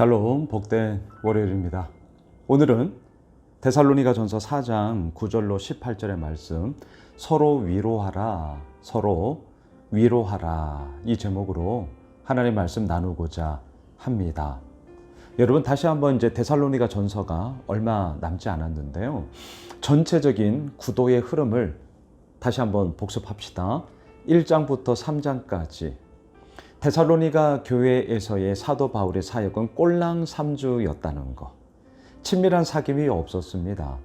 샬롬 복된 월요일입니다. 오늘은 데살로니가 전서 4장 9절로 18절의 말씀 서로 위로하라 서로 위로하라 이 제목으로 하나님 말씀 나누고자 합니다. 여러분 다시 한번 이제 데살로니가 전서가 얼마 남지 않았는데요. 전체적인 구도의 흐름을 다시 한번 복습합시다. 1장부터 3장까지 데살로니가 교회에서의 사도 바울의 사역은 꼴랑 삼주였다는 것. 친밀한 사귐이 없었습니다.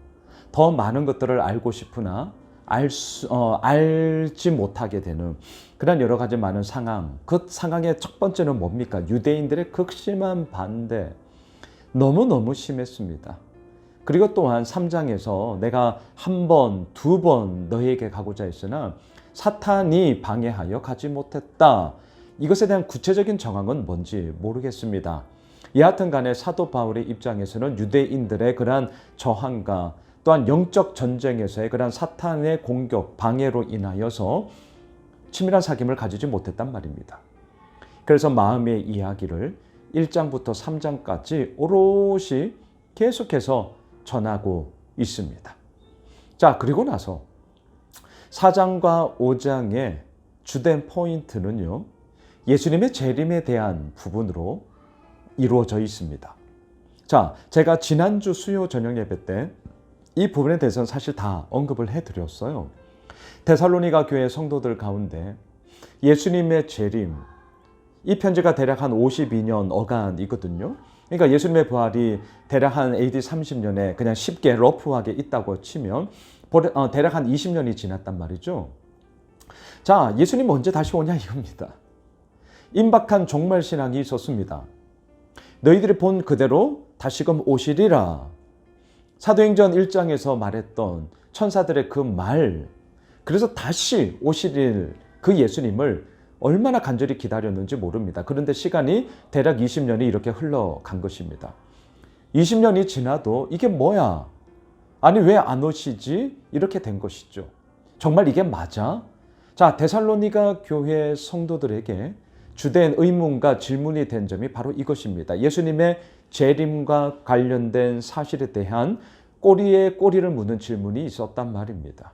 더 많은 것들을 알고 싶으나 알 수, 어, 알지 못하게 되는 그런 여러 가지 많은 상황. 그 상황의 첫 번째는 뭡니까? 유대인들의 극심한 반대. 너무너무 심했습니다. 그리고 또한 3장에서 내가 한 번, 두 번 너희에게 가고자 했으나 사탄이 방해하여 가지 못했다. 이것에 대한 구체적인 정황은 뭔지 모르겠습니다. 여하튼 간에 사도 바울의 입장에서는 유대인들의 그러한 저항과 또한 영적 전쟁에서의 그러한 사탄의 공격, 방해로 인하여서 치밀한 사귐을 가지지 못했단 말입니다. 그래서 마음의 이야기를 1장부터 3장까지 오롯이 계속해서 전하고 있습니다. 자, 그리고 나서 4장과 5장의 주된 포인트는요. 예수님의 재림에 대한 부분으로 이루어져 있습니다. 자, 제가 지난주 수요 저녁 예배 때 이 부분에 대해서는 사실 다 언급을 해 드렸어요. 데살로니가 교회 성도들 가운데 예수님의 재림, 이 편지가 대략 한 52년 어간이거든요. 그러니까 예수님의 부활이 대략 한 AD 30년에 그냥 쉽게 러프하게 있다고 치면 어, 대략 한 20년이 지났단 말이죠. 자, 예수님 언제 다시 오냐 이겁니다. 임박한 종말 신앙이 있었습니다. 너희들이 본 그대로 다시금 오시리라. 사도행전 1장에서 말했던 천사들의 그 말. 그래서 다시 오시릴 그 예수님을 얼마나 간절히 기다렸는지 모릅니다. 그런데 시간이 대략 20년이 이렇게 흘러간 것입니다. 20년이 지나도 이게 뭐야? 아니, 왜 안 오시지? 이렇게 된 것이죠. 정말 이게 맞아? 자, 데살로니가 교회 성도들에게 주된 의문과 질문이 된 점이 바로 이것입니다. 예수님의 재림과 관련된 사실에 대한 꼬리에 꼬리를 무는 질문이 있었단 말입니다.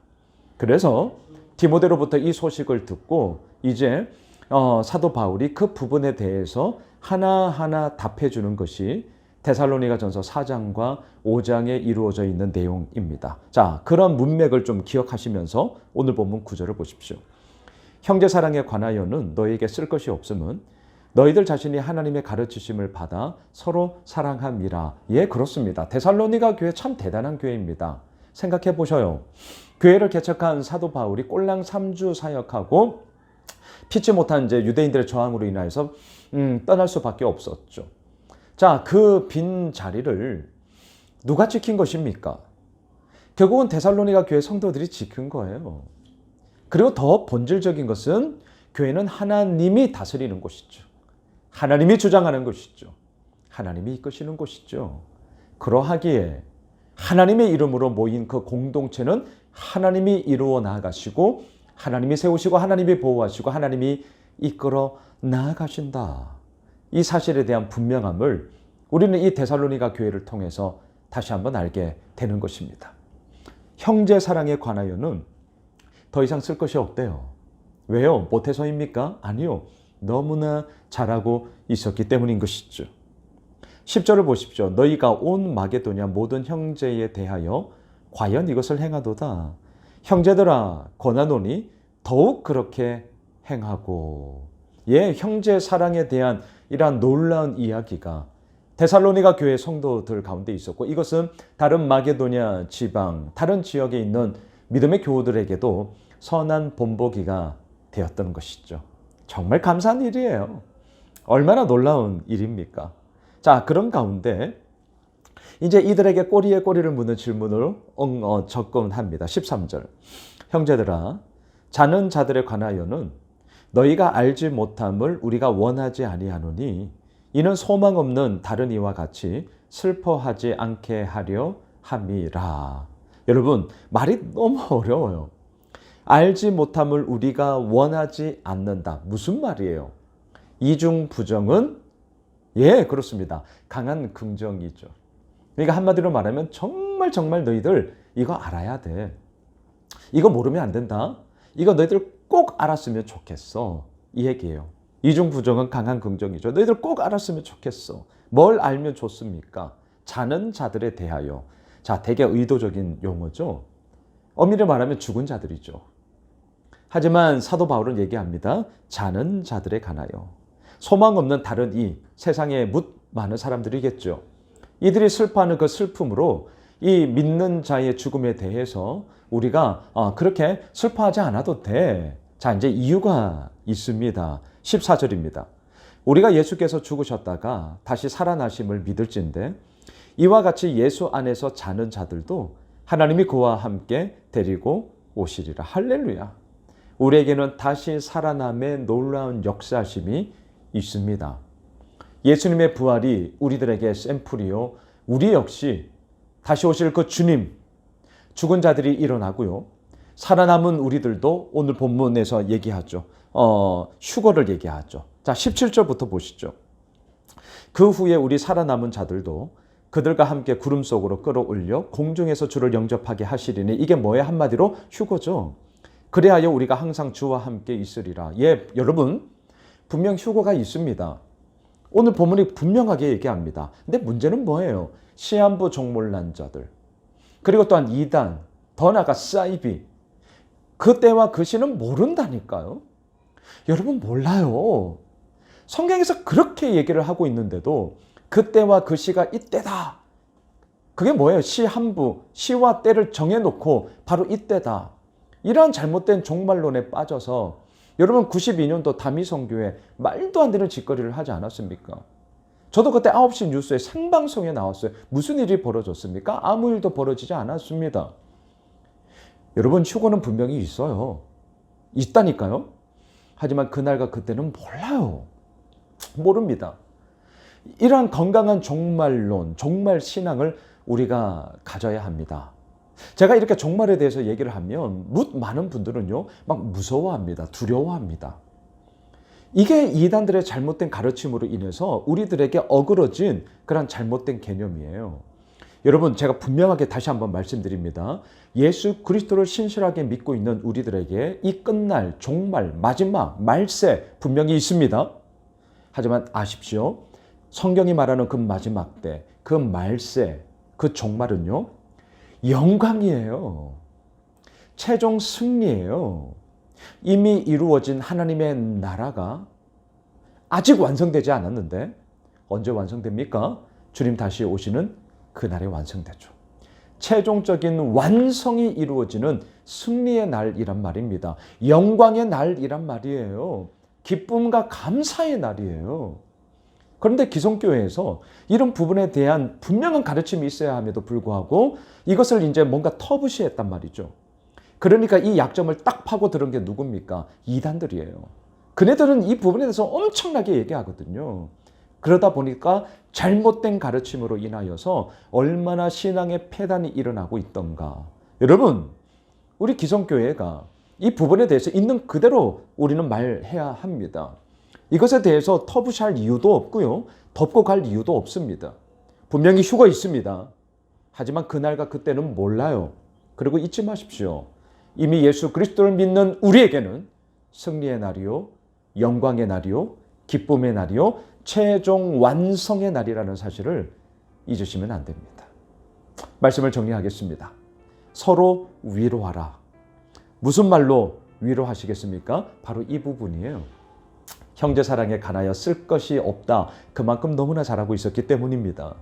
그래서 디모데로부터 이 소식을 듣고 이제 어, 사도 바울이 그 부분에 대해서 하나하나 답해 주는 것이 데살로니가 전서 4장과 5장에 이루어져 있는 내용입니다. 자, 그런 문맥을 좀 기억하시면서 오늘 본문 구절을 보십시오. 형제 사랑에 관하여는 너에게 쓸 것이 없음은 너희들 자신이 하나님의 가르치심을 받아 서로 사랑함이라. 예, 그렇습니다. 데살로니가 교회 참 대단한 교회입니다. 생각해 보셔요. 교회를 개척한 사도 바울이 꼴랑 3주 사역하고 피치 못한 이제 유대인들의 저항으로 인하여서 음, 떠날 수밖에 없었죠. 자, 그 빈 자리를 누가 지킨 것입니까? 결국은 데살로니가 교회 성도들이 지킨 거예요. 그리고 더 본질적인 것은 교회는 하나님이 다스리는 곳이죠. 하나님이 주장하는 것이죠. 하나님이 이끄시는 곳이죠. 그러하기에 하나님의 이름으로 모인 그 공동체는 하나님이 이루어 나가시고 하나님이 세우시고 하나님이 보호하시고 하나님이 이끌어 나아가신다. 이 사실에 대한 분명함을 우리는 이 데살로니가 교회를 통해서 다시 한번 알게 되는 것입니다. 형제 사랑에 관하여는 더 이상 쓸 것이 없대요. 왜요? 못해서입니까? 아니요. 너무나 잘하고 있었기 때문인 것이죠. 10절을 보십시오. 너희가 온 마게도냐 모든 형제에 대하여 과연 이것을 행하도다. 형제들아 권하노니 더욱 그렇게 행하고 예 형제 사랑에 대한 이러한 놀라운 이야기가 데살로니가 교회 성도들 가운데 있었고 이것은 다른 마게도냐 지방 다른 지역에 있는 믿음의 교우들에게도 선한 본보기가 되었던 것이죠. 정말 감사한 일이에요. 얼마나 놀라운 일입니까? 자, 그런 가운데 이제 이들에게 꼬리에 꼬리를 무는 질문을 어, 접근합니다. 13절. 형제들아, 자는 자들에 관하여는 너희가 알지 못함을 우리가 원하지 아니하노니 이는 소망 없는 다른 이와 같이 슬퍼하지 않게 하려 함이라. 여러분, 말이 너무 어려워요. 알지 못함을 우리가 원하지 않는다. 무슨 말이에요? 이중 부정은 예, 그렇습니다. 강한 긍정이죠. 그러니까 한마디로 말하면 정말 정말 너희들 이거 알아야 돼. 이거 모르면 안 된다. 이거 너희들 꼭 알았으면 좋겠어. 이 얘기예요. 이중 부정은 강한 긍정이죠. 너희들 꼭 알았으면 좋겠어. 뭘 알면 좋습니까? 자는 자들에 대하여. 자, 되게 의도적인 용어죠. 엄밀히 말하면 죽은 자들이죠. 하지만 사도 바울은 얘기합니다. 자는 자들에 관하여. 소망 없는 다른 이 세상에 묻 많은 사람들이겠죠. 이들이 슬퍼하는 그 슬픔으로 이 믿는 자의 죽음에 대해서 우리가 어, 그렇게 슬퍼하지 않아도 돼. 자, 이제 이유가 있습니다. 14절입니다. 우리가 예수께서 죽으셨다가 다시 살아나심을 믿을진데 이와 같이 예수 안에서 자는 자들도 하나님이 그와 함께 데리고 오시리라. 할렐루야. 우리에게는 다시 살아남의 놀라운 역사심이 있습니다. 예수님의 부활이 우리들에게 샘플이요. 우리 역시 다시 오실 그 주님, 죽은 자들이 일어나고요. 살아남은 우리들도 오늘 본문에서 얘기하죠. 어, 휴거를 얘기하죠. 자, 17절부터 보시죠. 그 후에 우리 살아남은 자들도 그들과 함께 구름 속으로 끌어올려 공중에서 주를 영접하게 하시리니 이게 뭐야 한마디로 휴거죠. 그래하여 우리가 항상 주와 함께 있으리라. 예, 여러분 분명 휴거가 있습니다. 오늘 본문이 분명하게 얘기합니다. 근데 문제는 뭐예요? 시한부 종몰난 자들 그리고 또한 이단 더 나아가 사이비 그때와 그 시는 모른다니까요. 여러분 몰라요. 성경에서 그렇게 얘기를 하고 있는데도 그때와 그 시가 이때다. 그게 뭐예요? 시 한부, 시와 때를 정해놓고 바로 이때다. 이러한 잘못된 종말론에 빠져서 여러분 92년도 다미성교회 말도 안 되는 짓거리를 하지 않았습니까? 저도 그때 9시 뉴스에 생방송에 나왔어요. 무슨 일이 벌어졌습니까? 아무 일도 벌어지지 않았습니다. 여러분 휴거는 분명히 있어요. 있다니까요. 하지만 그날과 그때는 몰라요. 모릅니다. 이러한 건강한 종말론, 종말 신앙을 우리가 가져야 합니다. 제가 이렇게 종말에 대해서 얘기를 하면 묻 많은 분들은요, 막 무서워합니다. 두려워합니다. 이게 이단들의 잘못된 가르침으로 인해서 우리들에게 어그러진 그런 잘못된 개념이에요. 여러분, 제가 분명하게 다시 한번 말씀드립니다. 예수 그리스도를 신실하게 믿고 있는 우리들에게 이 끝날 종말, 마지막, 말세 분명히 있습니다. 하지만 아십시오. 성경이 말하는 그 마지막 때, 그 말세, 그 종말은요, 영광이에요. 최종 승리예요. 이미 이루어진 하나님의 나라가 아직 완성되지 않았는데 언제 완성됩니까? 주님 다시 오시는 그날에 완성되죠. 최종적인 완성이 이루어지는 승리의 날이란 말입니다. 영광의 날이란 말이에요. 기쁨과 감사의 날이에요. 그런데 기성교회에서 이런 부분에 대한 분명한 가르침이 있어야 함에도 불구하고 이것을 이제 뭔가 터부시했단 말이죠. 그러니까 이 약점을 딱 파고 들은 게 누굽니까? 이단들이에요. 그네들은 이 부분에 대해서 엄청나게 얘기하거든요. 그러다 보니까 잘못된 가르침으로 인하여서 얼마나 신앙의 폐단이 일어나고 있던가. 여러분, 우리 기성교회가 이 부분에 대해서 있는 그대로 우리는 말해야 합니다. 이것에 대해서 터부시할 이유도 없고요. 덮고 갈 이유도 없습니다. 분명히 휴가 있습니다. 하지만 그날과 그때는 몰라요. 그리고 잊지 마십시오. 이미 예수 그리스도를 믿는 우리에게는 승리의 날이요, 영광의 날이요, 기쁨의 날이요, 최종 완성의 날이라는 사실을 잊으시면 안 됩니다. 말씀을 정리하겠습니다. 서로 위로하라. 무슨 말로 위로하시겠습니까? 바로 이 부분이에요. 형제 사랑에 관하여 쓸 것이 없다. 그만큼 너무나 잘하고 있었기 때문입니다.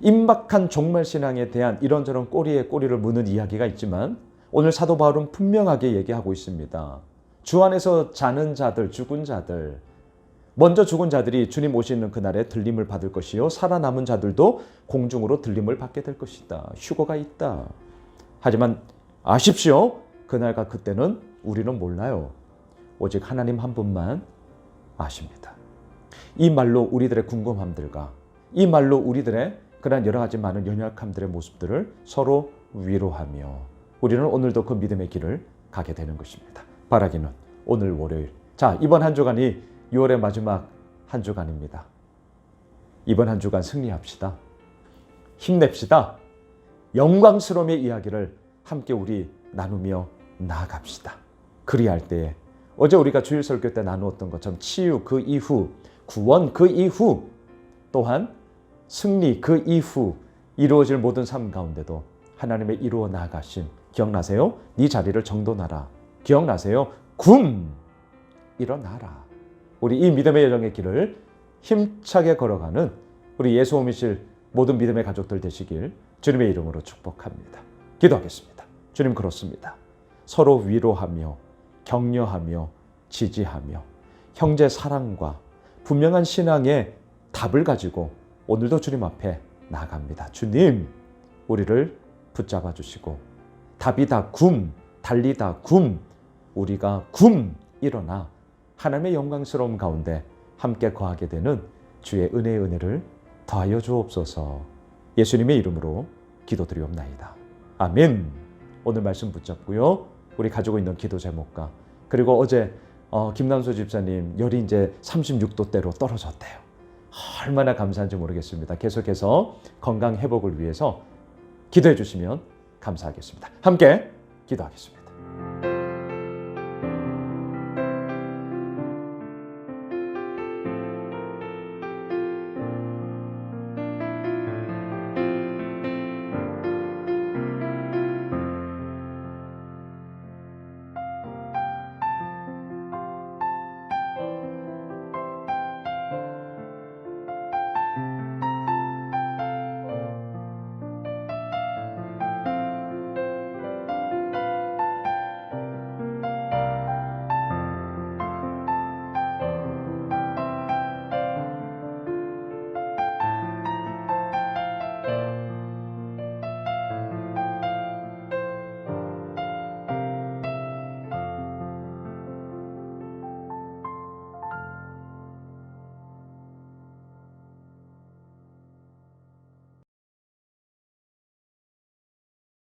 임박한 종말 신앙에 대한 이런저런 꼬리에 꼬리를 무는 이야기가 있지만 오늘 사도 바울은 분명하게 얘기하고 있습니다. 주 안에서 자는 자들, 죽은 자들, 먼저 죽은 자들이 주님 오시는 그날에 들림을 받을 것이요 살아남은 자들도 공중으로 들림을 받게 될 것이다. 휴거가 있다. 하지만 아십시오. 그날과 그때는 우리는 몰라요. 오직 하나님 한 분만 아십니다. 이 말로 우리들의 궁금함들과 이 말로 우리들의 그러한 여러 가지 많은 연약함들의 모습들을 서로 위로하며 우리는 오늘도 그 믿음의 길을 가게 되는 것입니다. 바라기는 오늘 월요일. 자, 이번 한 주간이 6월의 마지막 한 주간입니다. 이번 한 주간 승리합시다. 힘냅시다. 영광스러움의 이야기를 함께 우리 나누며 나아갑시다. 그리할 때에 어제 우리가 주일 설교 때 나누었던 것처럼 치유 그 이후, 구원 그 이후, 또한 승리 그 이후 이루어질 모든 삶 가운데도 하나님의 이루어 나가심 기억나세요? 네 자리를 정돈하라. 기억나세요? 굼 일어나라. 우리 이 믿음의 여정의 길을 힘차게 걸어가는 우리 예수 오미실 모든 믿음의 가족들 되시길 주님의 이름으로 축복합니다. 기도하겠습니다. 주님 그렇습니다. 서로 위로하며 격려하며 지지하며 형제 사랑과 분명한 신앙의 답을 가지고 오늘도 주님 앞에 나갑니다. 주님, 우리를 붙잡아 주시고 답이다 굼, 달리다 굼, 우리가 굼 일어나 하나님의 영광스러움 가운데 함께 거하게 되는 주의 은혜의 은혜를 더하여 주옵소서. 예수님의 이름으로 기도드리옵나이다. 아멘. 오늘 말씀 붙잡고요. 우리 가지고 있는 기도 제목과 그리고 어제 어, 김남수 집사님 열이 이제 36도대로 떨어졌대요. 얼마나 감사한지 모르겠습니다. 계속해서 건강 회복을 위해서 기도해 주시면 감사하겠습니다. 함께 기도하겠습니다.